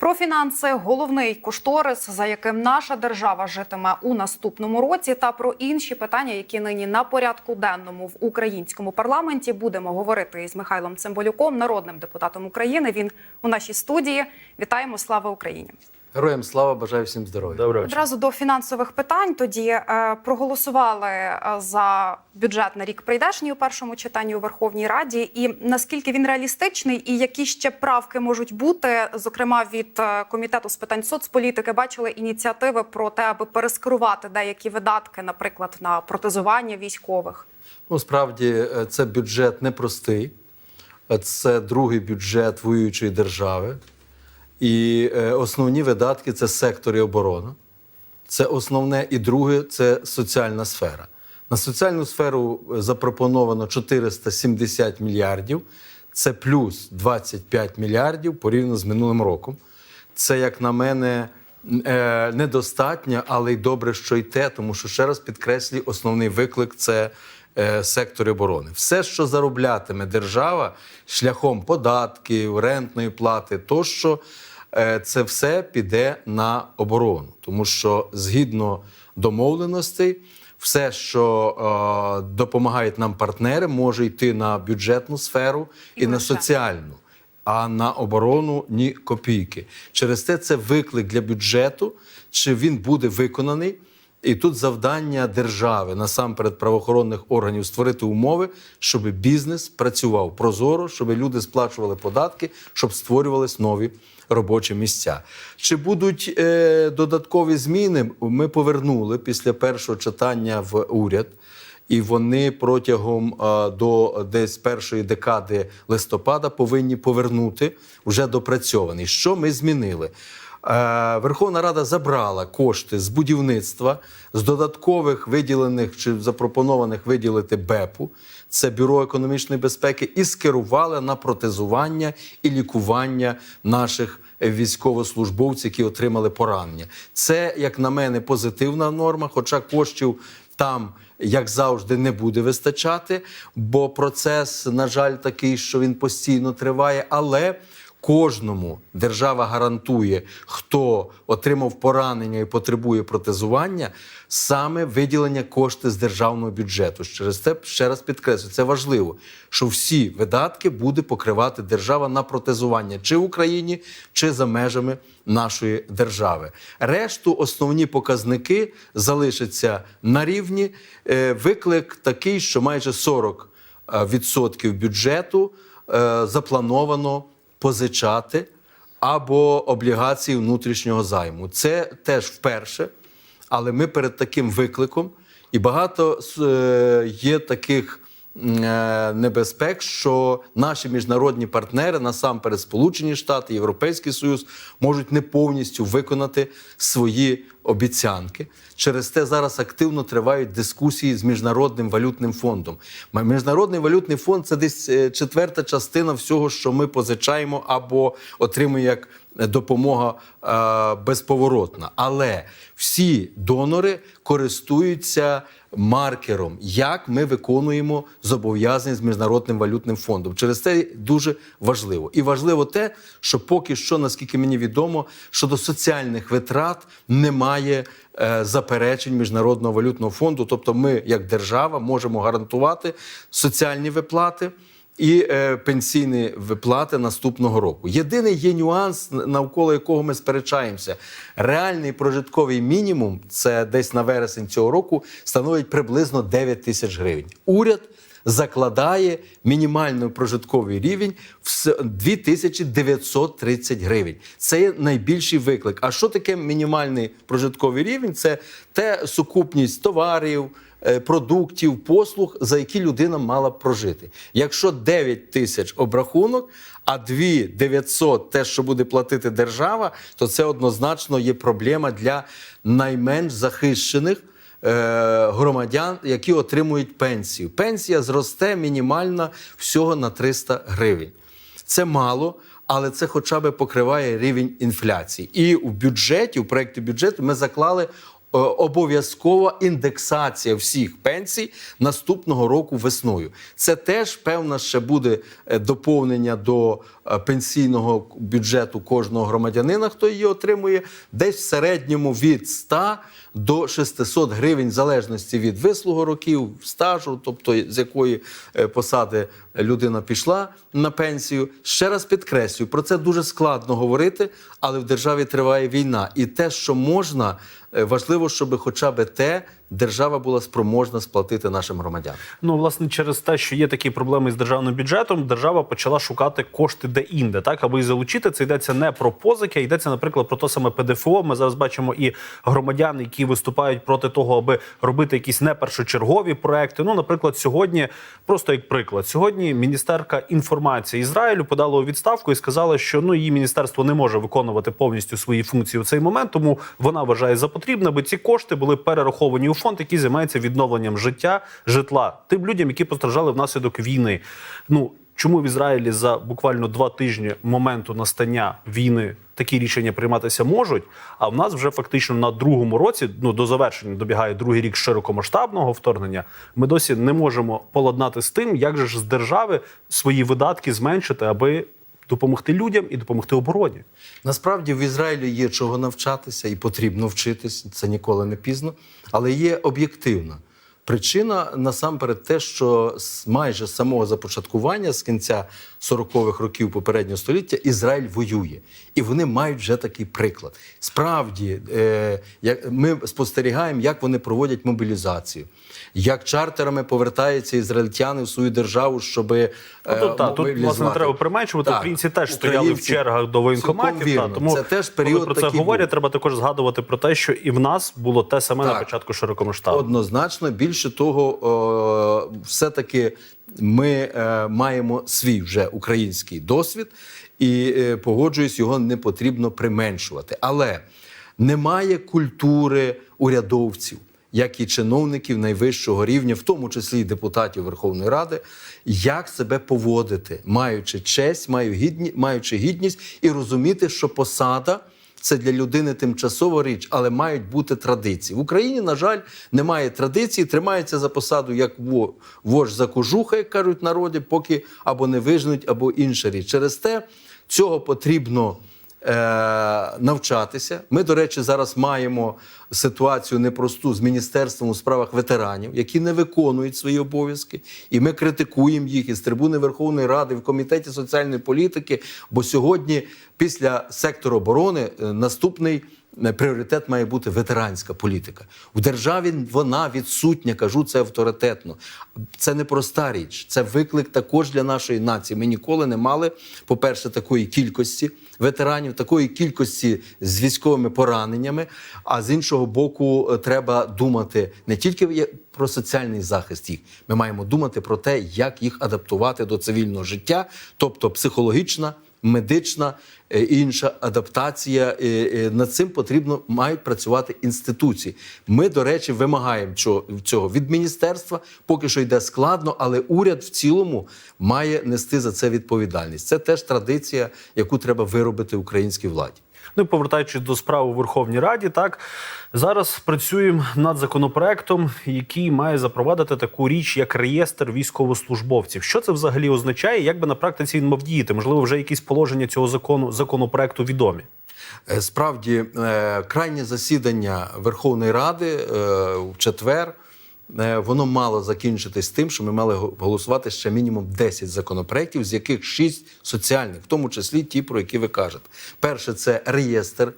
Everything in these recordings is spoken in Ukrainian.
Про фінанси головний кошторис, за яким наша держава житиме у наступному році, та про інші питання, які нині на порядку денному в українському парламенті, будемо говорити із Михайлом Цимбалюком, народним депутатом України. Він у нашій студії. Вітаємо! Слава Україні! Героям слава, бажаю всім здоров'я. Доброго. Одразу до фінансових питань. Тоді е, проголосували е, за бюджет на рік прийдешній у першому читанні у Верховній Раді. І наскільки він реалістичний, і які ще правки можуть бути, зокрема від е, комітету з питань соцполітики, бачили ініціативи про те, аби перескерувати деякі видатки, наприклад, на протезування військових. Ну, справді, це бюджет непростий. Це другий бюджет воюючої держави. І е, основні видатки це сектор і оборона. Це основне. І друге це соціальна сфера. На соціальну сферу е, запропоновано 470 мільярдів. Це плюс 25 мільярдів порівняно з минулим роком. Це, як на мене, е, недостатньо, але й добре, що й те, тому що ще раз підкреслюю, основний виклик це сектор оборони. Все, що зароблятиме держава шляхом податків, рентної плати, тощо, це все піде на оборону, тому що згідно домовленостей. Все, що е, допомагають нам партнери, може йти на бюджетну сферу і, І на соціальну, а на оборону ні копійки. Через те це виклик для бюджету, чи він буде виконаний. І тут завдання держави, насамперед правоохоронних органів, створити умови, щоб бізнес працював прозоро, щоб люди сплачували податки, щоб створювались нові робочі місця. Чи будуть е, додаткові зміни? Ми повернули після першого читання в уряд. І вони протягом е, до десь першої декади листопада повинні повернути вже допрацьований. Що ми змінили? Е, Верховна Рада забрала кошти з будівництва, з додаткових виділених чи запропонованих виділити БЕПу, це Бюро економічної безпеки, і скерувала на протезування і лікування наших військовослужбовців, які отримали поранення. Це, як на мене, позитивна норма, хоча коштів там, як завжди, не буде вистачати, бо процес, на жаль, такий, що він постійно триває. Але кожному держава гарантує, хто отримав поранення і потребує протезування, саме виділення коштів з державного бюджету. Через це ще раз підкреслюю, це важливо, що всі видатки буде покривати держава на протезування чи в Україні, чи за межами нашої держави. Решту основні показники залишаться на рівні. Е, Виклик такий, що майже 40 е, відсотків бюджету е, заплановано позичати або облігації внутрішнього займу. Це теж вперше, але ми перед таким викликом, і багато е, є таких небезпек, що наші міжнародні партнери, насамперед Сполучені Штати, Європейський Союз, можуть не повністю виконати свої обіцянки. Через те зараз активно тривають дискусії з міжнародним валютним фондом. Міжнародний валютний фонд це десь е, четверта частина всього, що ми позичаємо або отримує як е, допомога е, безповоротна. Але всі донори користуються маркером, як ми виконуємо зобов'язання з міжнародним валютним фондом. Через це дуже важливо. І важливо те, що поки що, наскільки мені відомо, щодо соціальних витрат немає е, заперечень міжнародного валютного фонду. Тобто, ми, як держава, можемо гарантувати соціальні виплати. І е, пенсійні виплати наступного року. Єдиний є нюанс, навколо якого ми сперечаємося. Реальний прожитковий мінімум, це десь на вересень цього року, становить приблизно 9 тисяч гривень. Уряд закладає мінімальний прожитковий рівень в с- 2930 гривень. Це є найбільший виклик. А що таке мінімальний прожитковий рівень? Це те сукупність товарів. Е, Продуктів, послуг, за які людина мала прожити. Якщо 9 тисяч обрахунок, а 2 900 те, що буде платити держава, то це однозначно є проблема для найменш захищених е, громадян, які отримують пенсію. Пенсія зросте мінімально всього на 300 гривень. Це мало, але це хоча б покриває рівень інфляції. І у бюджеті, у проєкті бюджету, ми заклали обов'язкова індексація всіх пенсій наступного року весною. Це теж певна ще буде е, доповнення до е, пенсійного бюджету кожного громадянина, хто її отримує, десь в середньому від 100 до 600 гривень, в залежності від вислугу років, стажу, тобто з якої е, посади людина пішла на пенсію. Ще раз підкреслюю, про це дуже складно говорити, але в державі триває війна. І те, що можна, е, важливо, щоб хоча б те держава була спроможна сплатити нашим громадянам. Ну, власне, через те, що є такі проблеми з державним бюджетом, держава почала шукати кошти де-інде, так аби їх залучити. Це йдеться не про позики, а йдеться, наприклад, про те саме ПДФО. Ми зараз бачимо і громадян, які виступають проти того, аби робити якісь не першочергові проекти. Ну, наприклад, сьогодні, просто як приклад, сьогодні міністерка інформації Ізраїлю подала у відставку і сказала, що ну її міністерство не може виконувати повністю свої функції у цей момент, тому вона вважає за потрібне, аби ці кошти були перераховані у фонд, який займається відновленням життя житла тим людям, які постраждали внаслідок війни. Ну чому в Ізраїлі за буквально два тижні моменту настання війни такі рішення прийматися можуть? А в нас вже фактично на другому році, ну до завершення добігає другий рік широкомасштабного вторгнення. Ми досі не можемо поладнати з тим, як же ж з держави свої видатки зменшити, аби допомогти людям і допомогти обороні. Насправді в Ізраїлі є чого навчатися і потрібно вчитись, це ніколи не пізно, але є об'єктивна. Причина насамперед те, що з майже з самого започаткування, з кінця 40-х років попереднього століття, Ізраїль воює. І вони мають вже такий приклад. Справді, е, як ми спостерігаємо, як вони проводять мобілізацію, як чартерами повертаються ізраїльтяни в свою державу, щоб е, Ну, тут, та, тут власне треба применшувати. Так, Українці теж стояли в чергах до воєнкоматів. Та, тому це теж коли період про це говорять, треба також згадувати про те, що і в нас було те саме на Так. початку широкомасштабного. Однозначно, більше того, е, все-таки ми е, маємо свій вже український досвід, і е, погоджуюсь, його не потрібно применшувати. Але немає культури урядовців. Як і чиновників найвищого рівня, в тому числі і депутатів Верховної Ради, як себе поводити, маючи честь, маючи гідність і розуміти, що посада це для людини тимчасова річ, але мають бути традиції. В Україні, на жаль, немає традиції, тримається за посаду як во- вождь за кожуха, як кажуть народі, поки або не вижнуть, або інша річ. Через те цього потрібно е, навчатися. Ми, до речі, зараз маємо ситуацію непросту з міністерством у справах ветеранів, які не виконують свої обов'язки, і ми критикуємо їх із трибуни Верховної Ради в комітеті соціальної політики. Бо сьогодні, після сектору оборони, е, наступний. Пріоритет має бути ветеранська політика. У державі вона відсутня, кажу це авторитетно. Це не проста річ, це виклик також для нашої нації. Ми ніколи не мали, по-перше, такої кількості ветеранів, такої кількості з військовими пораненнями. А з іншого боку, е, треба думати не тільки про соціальний захист їх. Ми маємо думати про те, як їх адаптувати до цивільного життя, тобто психологічна. Медична е, інша адаптація е, е, над цим потрібно мають працювати інституції. Ми, до речі, вимагаємо цього від міністерства. Поки що йде складно, але уряд в цілому має нести за це відповідальність. Це теж традиція, яку треба виробити українській владі. Ну повертаючись до справи у Верховній Раді, так зараз працюємо над законопроектом, який має запровадити таку річ, як реєстр військовослужбовців. Що це взагалі означає? Як би на практиці він мав діяти? Можливо, вже якісь положення цього закону законопроекту відомі. Е, Справді, е, крайнє засідання Верховної Ради е, в четвер. Е, Воно мало закінчитись тим, що ми мали голосувати ще мінімум 10 законопроєктів, з яких 6 соціальних, в тому числі ті, про які ви кажете. Перше це реєстр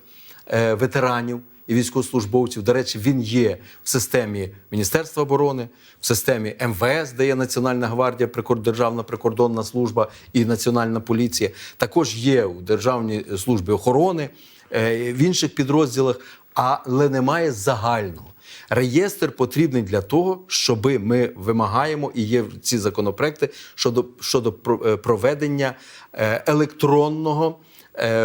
е, ветеранів і військовослужбовців. До речі, він є в системі Міністерства оборони, в системі МВС, де є Національна гвардія, Державна прикордонна служба і Національна поліція. Також є у Державній службі охорони, е, в інших підрозділах, але немає загального. Реєстр потрібний для того, щоб ми вимагаємо і є ці законопроекти щодо, щодо е, проведення е, електронного е,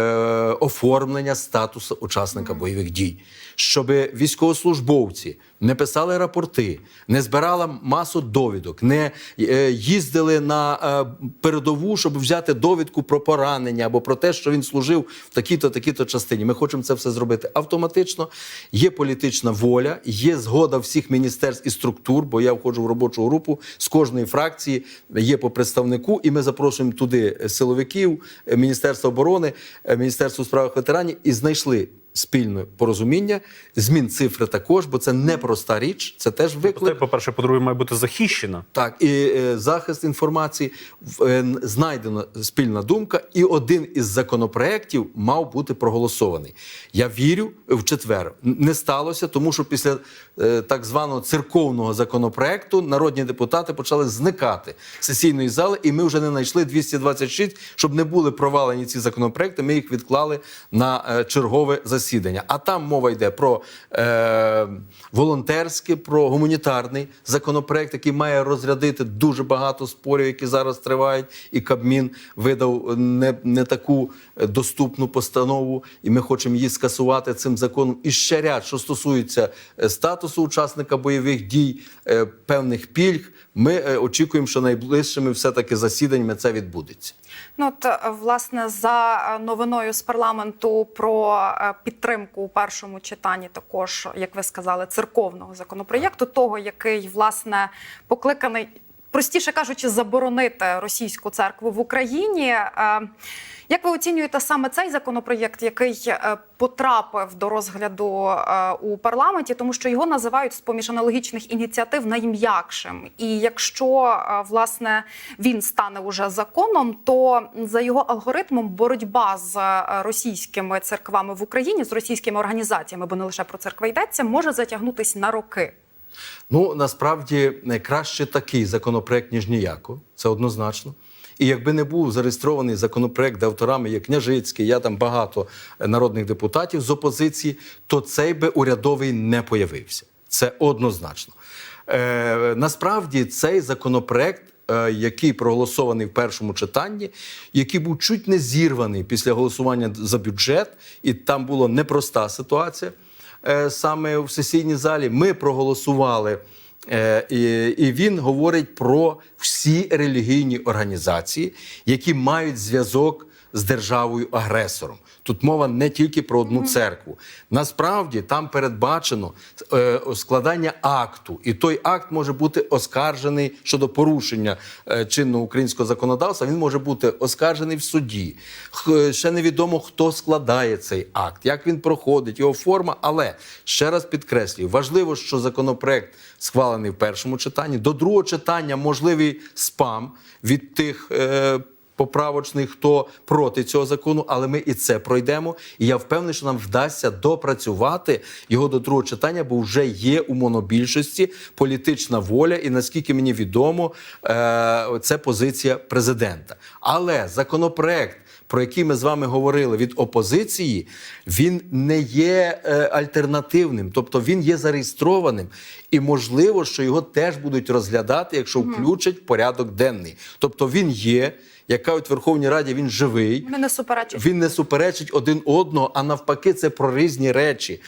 оформлення статусу учасника бойових дій, щоб військовослужбовці не писали рапорти, не збирали масу довідок, не е, їздили на е, передову, щоб взяти довідку про поранення або про те, що він служив в такій-то такій-то частині. Ми хочемо це все зробити автоматично. Є політична воля, є згода всіх міністерств і структур, бо я входжу в робочу групу з кожної фракції, є по представнику, і ми запрошуємо туди силовиків, е, Міністерство оборони, е, Міністерство у справах ветеранів і знайшли. Спільне порозуміння, змін цифри також, бо це непроста річ, це теж Це, виклик. по-перше, по-друге, має бути захищена. Так, і е, захист інформації е, знайдена спільна думка, і один із законопроєктів мав бути проголосований. Я вірю в четвер. Не сталося, тому що після е, так званого церковного законопроекту народні депутати почали зникати з сесійної зали, і ми вже не знайшли 226, щоб не були провалені ці законопроекти. Ми їх відклали на е, чергове засідання. А там мова йде про е, волонтерський, про гуманітарний законопроект, який має розрядити дуже багато спорів, які зараз тривають. І Кабмін видав не, не таку доступну постанову, і ми хочемо її скасувати цим законом. І ще ряд, що стосується е, статусу учасника бойових дій, е, певних пільг. Ми е, очікуємо, що найближчими все-таки засіданнями це відбудеться. Ну, от, власне, за новиною з парламенту про підтримку у першому читанні, також, як ви сказали, церковного законопроєкту, того, який власне покликаний, простіше кажучи, заборонити російську церкву в Україні. Е, Як ви оцінюєте саме цей законопроєкт, який е, потрапив до розгляду е, у парламенті, тому що його називають з поміж аналогічних ініціатив найм'якшим? І якщо власне він стане уже законом, то за його алгоритмом боротьба з російськими церквами в Україні з російськими організаціями, бо не лише про церкви йдеться, може затягнутись на роки. Ну насправді е, краще такий законопроект, ніж ніяко. Це однозначно. І якби не був зареєстрований законопроект, де авторами є Княжицький, я там багато е, народних депутатів з опозиції, то цей би урядовий не появився. Це однозначно. Е, насправді цей законопроект. е, Який проголосований в першому читанні, який був чуть не зірваний після голосування за бюджет, і там була непроста ситуація саме в сесійній залі. Ми проголосували. Е, і він говорить про всі релігійні організації, які мають зв'язок з державою-агресором. Тут мова не тільки про одну церкву. Насправді там передбачено е, складання акту, і той акт може бути оскаржений щодо порушення е, чинного українського законодавства. Він може бути оскаржений в суді. Х- ще невідомо, хто складає цей акт, як він проходить, його форма. Але ще раз підкреслюю, важливо, що законопроект схвалений в першому читанні. До другого читання можливий спам від тих. Е, поправочних, хто проти цього закону, але ми і це пройдемо. І я впевнений, що нам вдасться допрацювати його до другого читання, бо вже є у монобільшості політична воля, і наскільки мені відомо, е, це позиція президента. Але законопроект. Про який ми з вами говорили від опозиції, він не є е, альтернативним, тобто він є зареєстрованим, і можливо, що його теж будуть розглядати, якщо включать порядок денний. Тобто він є, як кажуть в Верховній Раді, він живий. Вони не суперечать. Він не суперечить один одного, а навпаки, це про різні речі.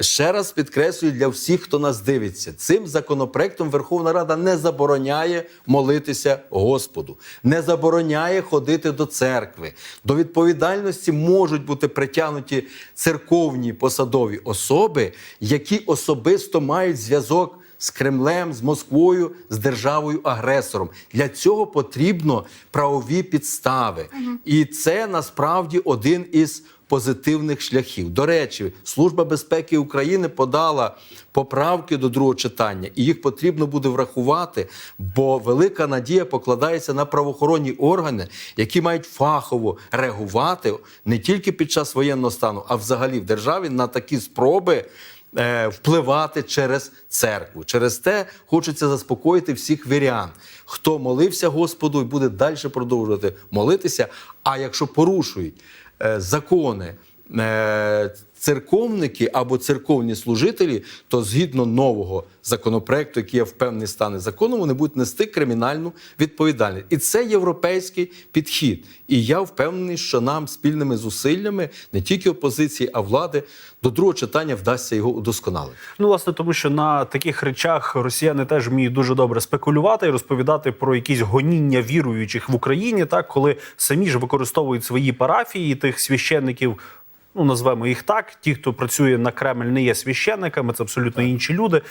Ще раз підкреслюю для всіх, хто нас дивиться, цим законопроектом Верховна Рада не забороняє молитися Господу, не забороняє ходити до церкви. До відповідальності можуть бути притягнуті церковні посадові особи, які особисто мають зв'язок з Кремлем, з Москвою, з державою-агресором. Для цього потрібно правові підстави. І це насправді один із позитивних шляхів. До речі, Служба безпеки України подала поправки до другого читання, і їх потрібно буде врахувати, бо велика надія покладається на правоохоронні органи, які мають фахово реагувати не тільки під час воєнного стану, а взагалі в державі на такі спроби впливати через церкву. Через те хочеться заспокоїти всіх вірян, хто молився Господу і буде далі продовжувати молитися. А якщо порушують е, закони е, церковники або церковні служителі, то згідно нового законопроекту, який я впевнений стане законом, вони будуть нести кримінальну відповідальність. І це європейський підхід. І я впевнений, що нам спільними зусиллями не тільки опозиції, а влади до другого читання вдасться його удосконалити. Ну, власне, тому що на таких речах росіяни теж вміють дуже добре спекулювати і розповідати про якісь гоніння віруючих в Україні, так коли самі ж використовують свої парафії тих священників. Ну, назвемо їх так. Ті, хто працює на Кремль, не є священниками, це абсолютно інші люди.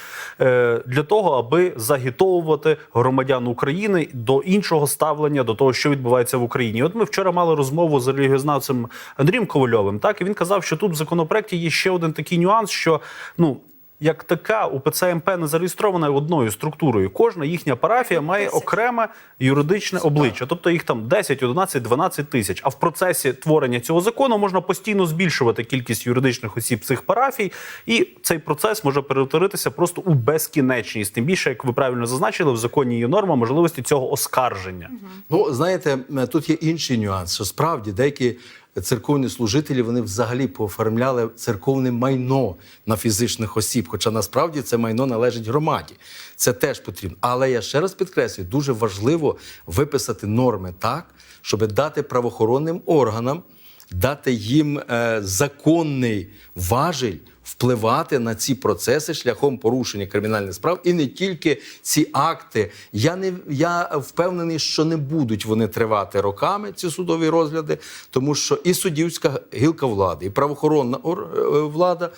Е, для того, аби загітовувати громадян України до іншого ставлення до того, що відбувається в Україні. От ми вчора мали розмову з релігіознавцем Андрієм Ковальовим. Так і він казав, що тут в законопроекті є ще один такий нюанс, що ну. Як така УПЦ МП не зареєстрована одною структурою. Кожна їхня парафія має окреме юридичне обличчя, тобто їх там 10, 11, 12 тисяч. А в процесі творення цього закону можна постійно збільшувати кількість юридичних осіб цих парафій, і цей процес може перетворитися просто у безкінечність. Тим більше, як ви правильно зазначили, в законі є норма можливості цього оскарження. Ну, знаєте, тут є інший нюанс, що справді деякі церковні служителі вони взагалі пооформляли церковне майно на фізичних осіб, хоча насправді це майно належить громаді. Це теж потрібно. Але я ще раз підкреслюю, дуже важливо виписати норми так, щоб дати правоохоронним органам, дати їм е, законний важіль впливати на ці процеси шляхом порушення кримінальних справ і не тільки ці акти. Я не я впевнений, що не будуть вони тривати роками, ці судові розгляди, тому що і суддівська гілка влади, і правоохоронна ор- е, влада,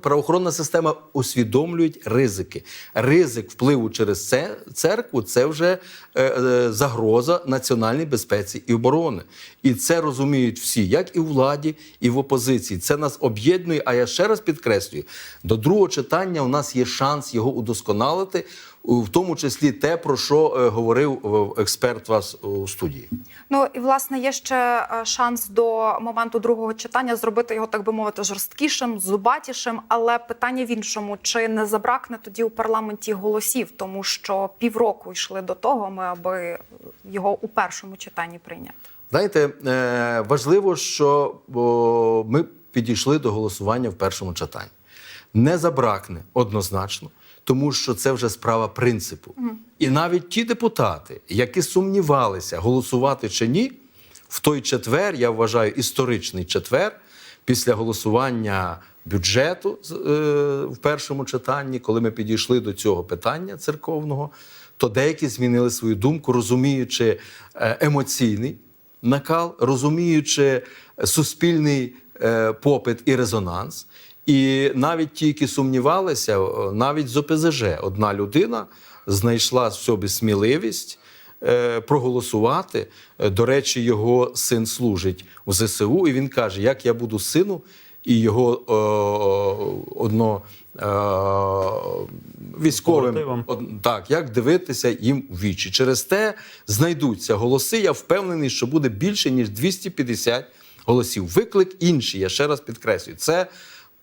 правоохоронна система усвідомлюють ризики. Ризик впливу через це церкву це вже е, е, загроза національній безпеці і оборони. І це розуміють всі, як і у владі, і в опозиції. Це нас об'єднує. А я ще раз підкреслюю: до другого читання у нас є шанс його удосконалити, в тому числі те, про що е, говорив е, експерт вас у студії. Ну і власне є ще е, шанс до моменту другого читання зробити його, так би мовити, жорсткішим, зубатішим. Але питання в іншому: чи не забракне тоді у парламенті голосів, тому що півроку йшли до того, ми аби його у першому читанні прийняти. Знаєте, важливо, що ми підійшли до голосування в першому читанні. Не забракне однозначно, тому що це вже справа принципу. І навіть ті депутати, які сумнівалися, голосувати чи ні, в той четвер, я вважаю, історичний четвер, після голосування бюджету е, в першому читанні, коли ми підійшли до цього питання церковного, то деякі змінили свою думку, розуміючи е, емоційний накал, розуміючи суспільний е, попит і резонанс. І навіть ті, які сумнівалися, е, навіть з ОПЗЖ одна людина знайшла в собі сміливість е, проголосувати. Е, До речі, його син служить у ЗСУ, і він каже: як я буду сину і його е, одно. Е, військовим так, як дивитися їм в вічі. Через те знайдуться голоси. Я впевнений, що буде більше ніж 250 голосів. Виклик інший. Я ще раз підкреслюю. Це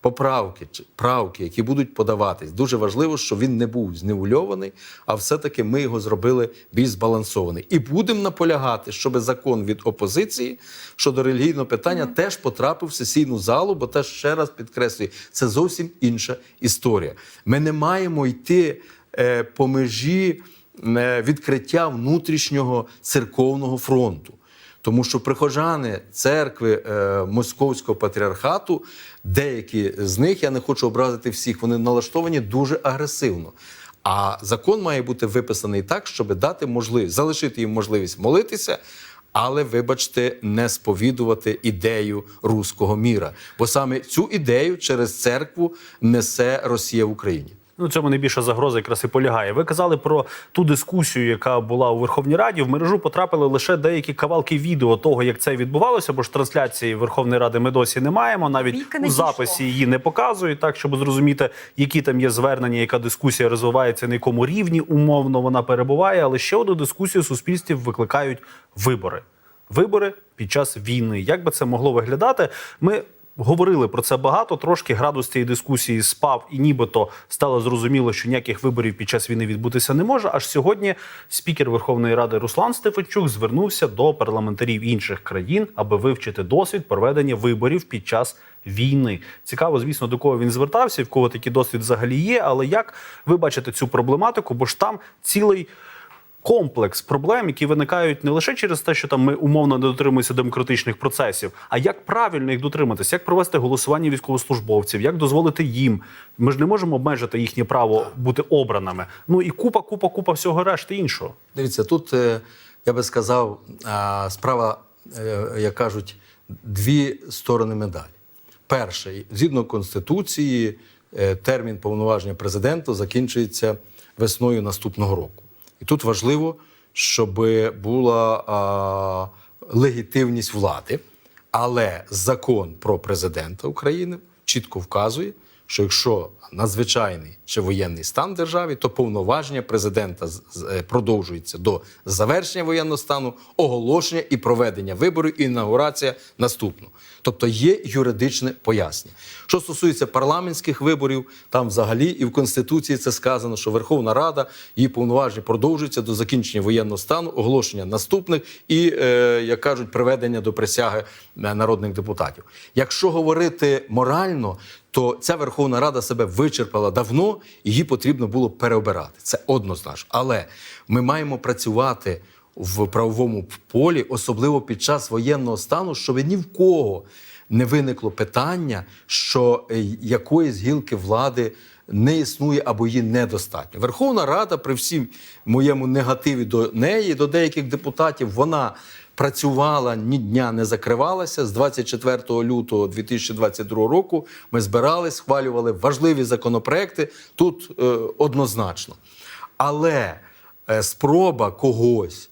поправки, правки, які будуть подаватись. Дуже важливо, щоб він не був зневульований, а все-таки ми його зробили більш збалансований. І будемо наполягати, щоб закон від опозиції щодо релігійного питання теж потрапив в сесійну залу, бо теж ще раз підкреслюю, це зовсім інша історія. Ми не маємо йти е, по межі е, відкриття внутрішнього церковного фронту. Тому що прихожани церкви е, Московського патріархату, деякі з них, я не хочу образити всіх, вони налаштовані дуже агресивно. А закон має бути виписаний так, щоб дати можливість, залишити їм можливість молитися, але, вибачте, не сповідувати ідею руського міра. Бо саме цю ідею через церкву несе Росія в Україні. Ну, цьому найбільша загроза якраз і полягає. Ви казали про ту дискусію, яка була у Верховній Раді. В мережу потрапили лише деякі кавалки відео того, як це відбувалося, бо ж трансляції Верховної Ради ми досі не маємо. Навіть не у записі її не показують, так щоб зрозуміти, які там є звернення, яка дискусія розвивається, на якому рівні умовно вона перебуває. Але ще одну дискусію суспільстві викликають вибори. Вибори під час війни. Як би це могло виглядати? Ми Говорили про це багато. Трошки градус цієї дискусії спав, і нібито стало зрозуміло, що ніяких виборів під час війни відбутися не може. Аж сьогодні спікер Верховної Ради Руслан Стефанчук звернувся до парламентарів інших країн, аби вивчити досвід проведення виборів під час війни. Цікаво, звісно, до кого він звертався, в кого такий досвід взагалі є. Але як ви бачите цю проблематику? Бо ж там цілий комплекс проблем, які виникають не лише через те, що там ми умовно не дотримуємося демократичних процесів, а як правильно їх дотриматися, як провести голосування військовослужбовців, як дозволити їм. Ми ж не можемо обмежити їхнє право бути обраними. Ну і купа, купа, купа всього решти іншого. Дивіться, тут е, я би сказав, справа, е, як кажуть, дві сторони медалі. Перше, згідно Конституції, е, термін повноваження президента закінчується весною наступного року. І тут важливо, щоб була а, легітимність влади, але закон про президента України чітко вказує, що якщо надзвичайний чи воєнний стан в державі, то повноваження президента е, продовжується до завершення воєнного стану, оголошення і проведення виборів і інаугурація наступно. Тобто є юридичне пояснення. Що стосується парламентських виборів, там взагалі і в Конституції це сказано, що Верховна Рада її повноваження продовжуються до закінчення воєнного стану, оголошення наступних і, е, як кажуть, приведення до присяги е, народних депутатів. Якщо говорити морально, то ця Верховна Рада себе вичерпала давно, її потрібно було переобирати. Це однозначно. Але ми маємо працювати в правовому полі, особливо під час воєнного стану, щоб ні в кого не виникло питання, що е, якоїсь гілки влади не існує або її недостатньо. Верховна Рада, при всім моєму негативі до неї, до деяких депутатів, вона працювала ні дня не закривалася. З 24 лютого 2022 року ми збирали, схвалювали важливі законопроекти тут е, однозначно. Але е, спроба когось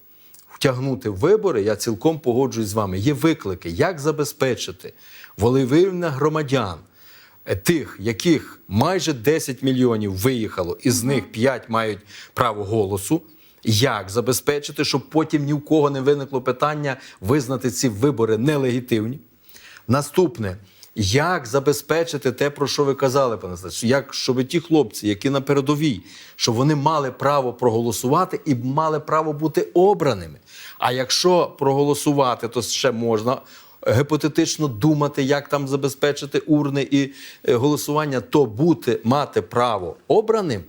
втягнути в вибори, я цілком погоджуюсь з вами. Є виклики, як забезпечити волевиявлення громадян, е, тих, яких майже 10 мільйонів виїхало, із них 5 мають право голосу. Як забезпечити, щоб потім ні в кого не виникло питання визнати ці вибори нелегітимні? Наступне, як забезпечити те, про що ви казали, пане Стас, як щоб ті хлопці, які на передовій, щоб вони мали право проголосувати і мали право бути обраними. А якщо проголосувати, то ще можна гіпотетично думати, як там забезпечити урни і е, голосування, то бути мати право обраним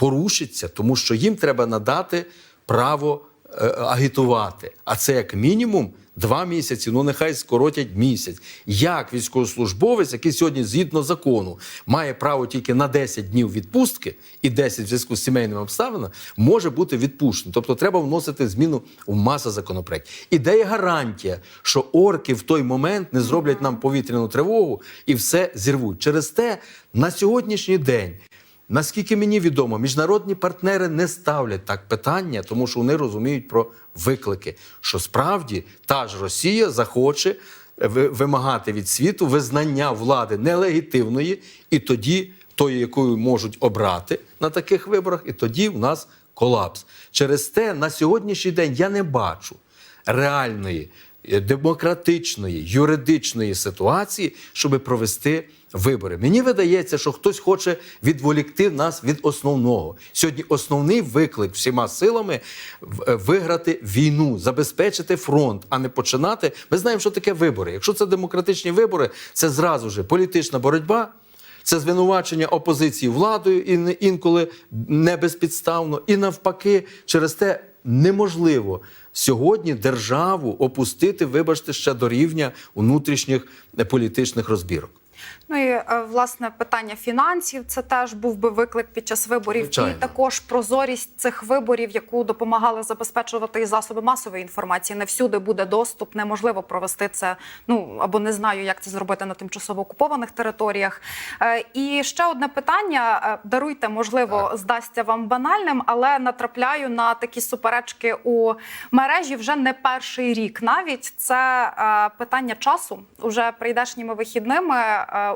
порушиться, тому що їм треба надати право е, агітувати. А це як мінімум два місяці, ну нехай скоротять місяць. Як військовослужбовець, який сьогодні згідно закону має право тільки на 10 днів відпустки і 10 в зв'язку з сімейними обставинами, може бути відпущений. Тобто треба вносити зміну в маса законопроєктів. І де є гарантія, що орки в той момент не зроблять нам повітряну тривогу і все зірвуть. Через те на сьогоднішній день. Наскільки мені відомо, міжнародні партнери не ставлять так питання, тому що вони розуміють про виклики, що справді та ж Росія захоче вимагати від світу визнання влади нелегітимної, і тоді тої, якою можуть обрати на таких виборах, і тоді в нас колапс. Через те на сьогоднішній день я не бачу реальної е, демократичної юридичної ситуації, щоб провести вибори. Мені видається, що хтось хоче відволікти нас від основного. Сьогодні основний виклик всіма силами е, виграти війну, забезпечити фронт, а не починати. Ми знаємо, що таке вибори. Якщо це демократичні вибори, це зразу ж політична боротьба. Це звинувачення опозиції владою і не- інколи не безпідставно. І навпаки, через те неможливо сьогодні державу опустити, вибачте, ще до рівня внутрішніх е, політичних розбірок. Ну і е, власне питання фінансів це теж був би виклик під час виборів, Звичайно. і також прозорість цих виборів, яку допомагали забезпечувати і засоби масової інформації. Не всюди буде доступ, неможливо провести це. Ну або не знаю, як це зробити на тимчасово окупованих територіях. Е, І ще одне питання. Е, Даруйте, можливо, здасться вам банальним, але натрапляю на такі суперечки у мережі вже не перший рік. Навіть це питання часу. Уже прийдешніми вихідними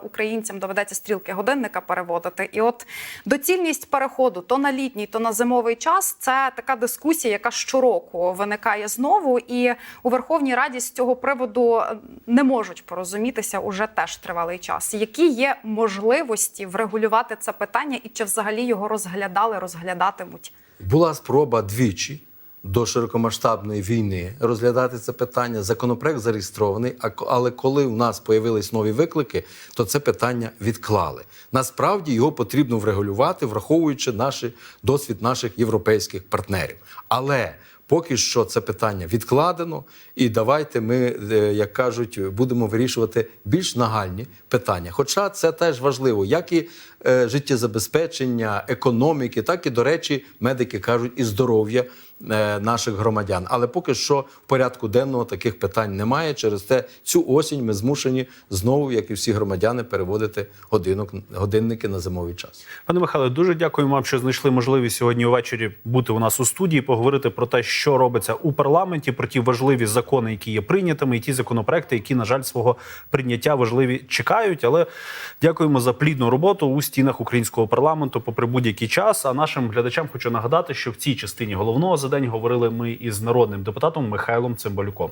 українцям доведеться стрілки годинника переводити. І от доцільність переходу то на літній, то на зимовий час це така дискусія, яка щороку виникає знову. І у Верховній Раді з цього приводу не можуть порозумітися уже теж тривалий час. Які є можливості врегулювати це питання, і чи взагалі його розглядали, розглядатимуть? Була спроба двічі до широкомасштабної війни розглядати це питання. Законопроект зареєстрований. а Але коли у нас появились нові виклики, то це питання відклали. Насправді його потрібно врегулювати, враховуючи наш досвід наших європейських партнерів. Але Поки що це питання відкладено, і давайте ми, е, як кажуть, будемо вирішувати більш нагальні питання. Хоча це теж важливо, як і е, життєзабезпечення, економіки, так і, до речі, медики кажуть, і здоров'я наших громадян. Але поки що в порядку денного таких питань немає. Через те цю осінь ми змушені знову, як і всі громадяни, переводити годинок, годинники на зимовий час. Пане Михайле, дуже дякуємо вам, що знайшли можливість сьогодні увечері бути у нас у студії, поговорити про те, що робиться у парламенті, про ті важливі закони, які є прийнятими, і ті законопроекти, які, на жаль, свого прийняття важливі чекають. Але дякуємо за плідну роботу у стінах українського парламенту, попри будь-який час. А нашим глядачам хочу нагадати, що в цій частині головного за день говорили ми із народним депутатом Михайлом Цимбалюком.